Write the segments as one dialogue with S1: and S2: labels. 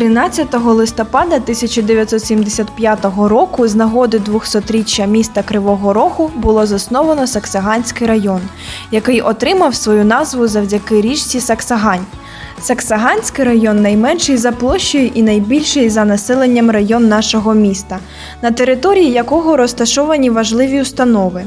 S1: 13 листопада 1975 року з нагоди 200-річчя міста Кривого Рогу було засновано Саксаганський район, який отримав свою назву завдяки річці Саксагань. Саксаганський район найменший за площею і найбільший за населенням район нашого міста, на території якого розташовані важливі установи.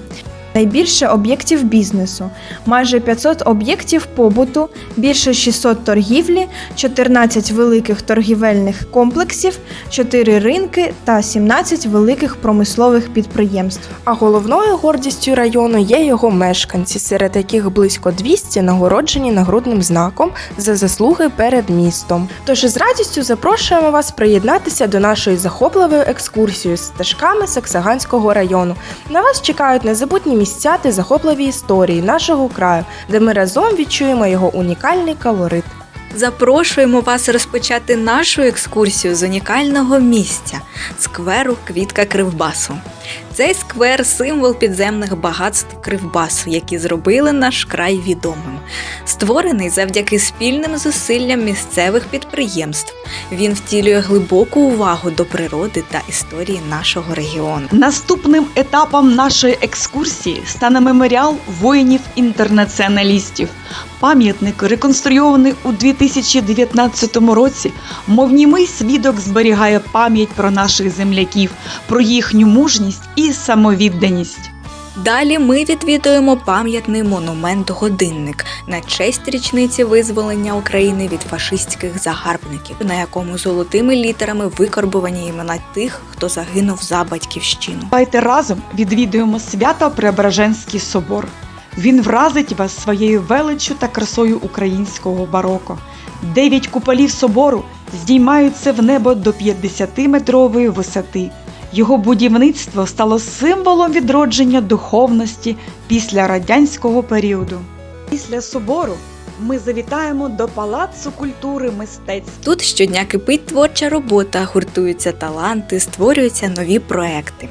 S1: Найбільше об'єктів бізнесу, майже 500 об'єктів побуту, більше 600 торгівлі, 14 великих торгівельних комплексів, 4 ринки та 17 великих промислових підприємств.
S2: А головною гордістю району є його мешканці, серед яких близько 200 нагороджені нагрудним знаком за заслуги перед містом. Тож з радістю запрошуємо вас приєднатися до нашої захопливої екскурсії з стежками Саксаганського району. На вас чекають незабутні місця та захопливі історії нашого краю, де ми разом відчуємо його унікальний колорит.
S3: Запрошуємо вас розпочати нашу екскурсію з унікального місця скверу Квітка Кривбасу. Цей сквер символ підземних багатств Кривбасу, які зробили наш край відомим. Створений завдяки спільним зусиллям місцевих підприємств. Він втілює глибоку увагу до природи та історії нашого регіону.
S4: Наступним етапом нашої екскурсії стане меморіал воїнів-інтернаціоналістів. Пам'ятник реконструйований у 2019 році. Мов німий свідок зберігає пам'ять про наших земляків, про їхню мужність і самовідданість.
S3: Далі ми відвідуємо пам'ятний монумент Годинник на честь річниці визволення України від фашистських загарбників, на якому золотими літерами викорбовані імена тих, хто загинув за батьківщину.
S4: Давайте разом відвідуємо свято Преображенський собор. Він вразить вас своєю величчю та красою українського бароко. Дев'ять куполів собору здіймаються в небо до 50-метрової висоти. Його будівництво стало символом відродження духовності після радянського періоду. Після собору ми завітаємо до Палацу культури мистецтв.
S3: Тут щодня кипить творча робота, гуртуються таланти, створюються нові проекти.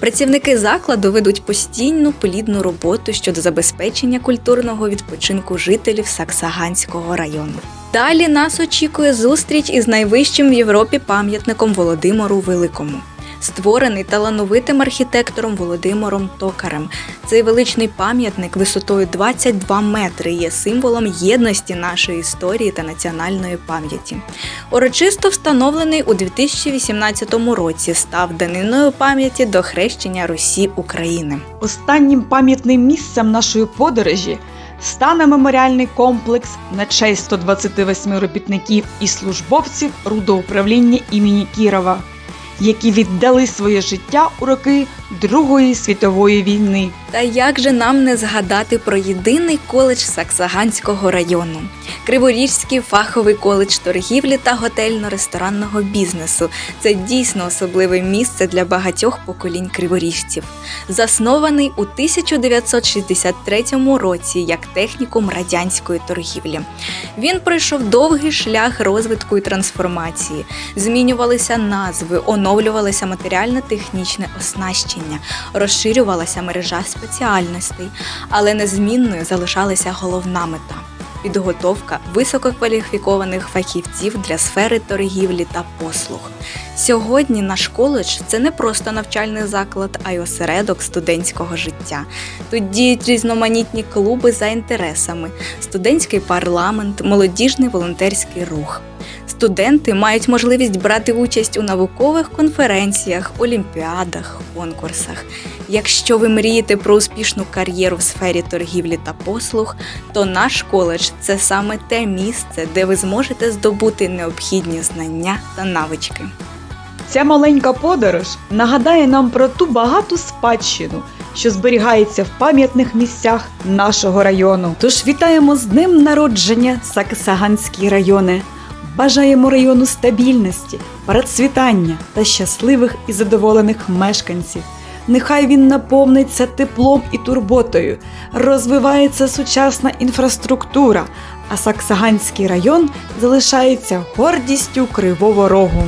S3: Працівники закладу ведуть постійну плідну роботу щодо забезпечення культурного відпочинку жителів Саксаганського району. Далі нас очікує зустріч із найвищим в Європі пам'ятником Володимиру Великому. Створений талановитим архітектором Володимиром Токарем. Цей величний пам'ятник висотою 22 метри є символом єдності нашої історії та національної пам'яті. Урочисто встановлений у 2018 році, став даниною пам'яті до хрещення Русі України.
S4: Останнім пам'ятним місцем нашої подорожі стане меморіальний комплекс на честь 128 робітників і службовців рудоуправління імені Кірова, які віддали своє життя у роки Другої світової війни.
S3: Та як же нам не згадати про єдиний коледж Саксаганського району? Криворіжський фаховий коледж торгівлі та готельно-ресторанного бізнесу. Це дійсно особливе місце для багатьох поколінь криворіжців. Заснований у 1963 році як технікум радянської торгівлі. Він пройшов довгий шлях розвитку і трансформації. Змінювалися назви, оновлювалося матеріально-технічне оснащення, розширювалася мережа спеціальностей, але незмінною залишалася головна мета. Підготовка висококваліфікованих фахівців для сфери торгівлі та послуг. Сьогодні наш коледж це не просто навчальний заклад, а й осередок студентського життя. Тут діють різноманітні клуби за інтересами, студентський парламент, молодіжний волонтерський рух. Студенти мають можливість брати участь у наукових конференціях, олімпіадах, конкурсах. Якщо ви мрієте про успішну кар'єру в сфері торгівлі та послуг, то наш коледж це саме те місце, де ви зможете здобути необхідні знання та навички.
S4: Ця маленька подорож нагадає нам про ту багату спадщину, що зберігається в пам'ятних місцях нашого району.
S5: Тож вітаємо з днем народження Саксаганські райони. Бажаємо району стабільності, процвітання та щасливих і задоволених мешканців. Нехай він наповниться теплом і турботою, розвивається сучасна інфраструктура, а Саксаганський район залишається гордістю Кривого Рогу.